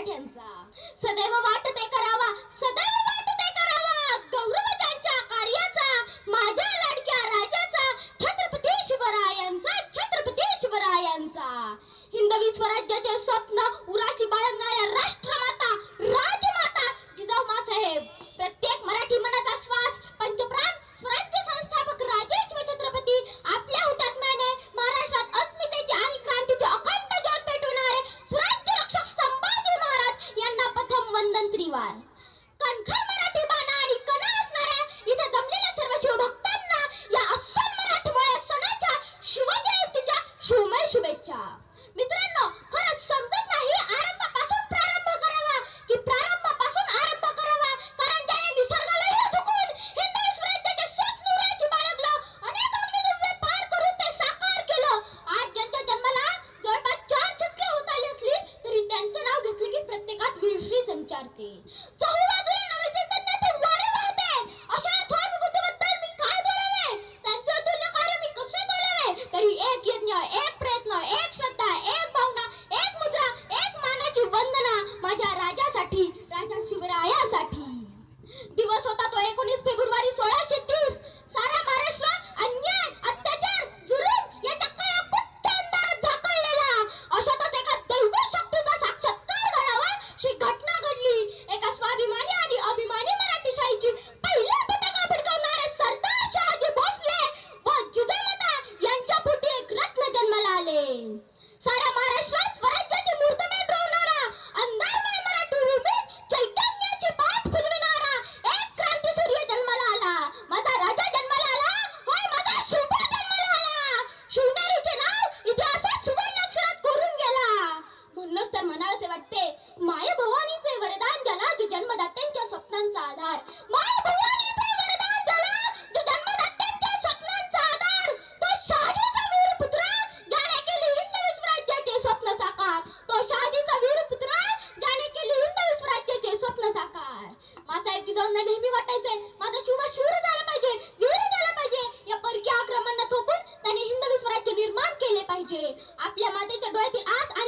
मराठ्यांचा सदैव वाट कणखर मराठी बाणा आणि कणा असणाऱ्या इथे जमलेल्या सर्व शिवभक्तांना या अस्सल सणाच्या शिवजयंतीच्या शिवमय शुभेच्छा. मित्रांनो खरंच समजत नाही आरंभापासून प्रारंभ करावा की प्रारंभापासून आरंभ करावा कारण निसर्गालाही झुकून स्वराज्याचे बाळगलं अनेक अग्निदिव्य पार करून ते साकार केलं. आज ज्यांच्या जन्माला जवळपास चार शतके होत आली असली तरी त्यांचं नाव घेतलं की प्रत्येकात विश्री संचारते.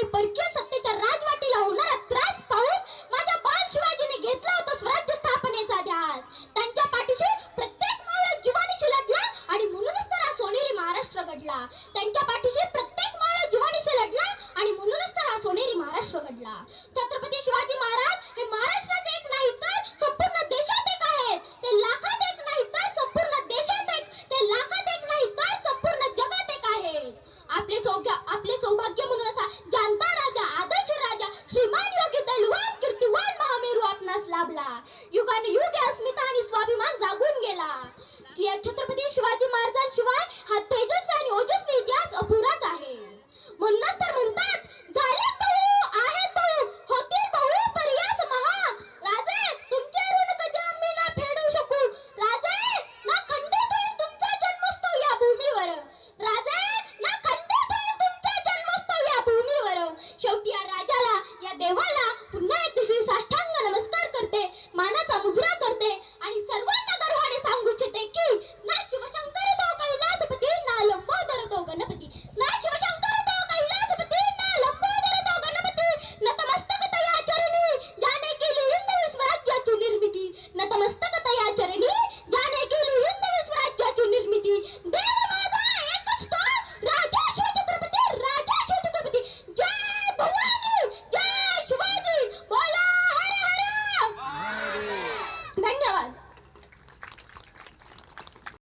आणि परकीय सत्तेच्या राजवाटीला होणारा त्रास पाहून माझ्या बाल शिवाजीने घेतला होता स्वराज्य स्थापनेचा ध्यास. त्यांच्या पाठीशी प्रत्येक मावळा जीवानीशी लढला आणि म्हणूनच तर हा सोनेरी महाराष्ट्र घडला. त्यांच्या पाठीशी प्रत्येक मावळा जीवानीशी लढला आणि म्हणूनच तर हा सोनेरी महाराष्ट्र घडला. छत्रपती शिवाजी महाराज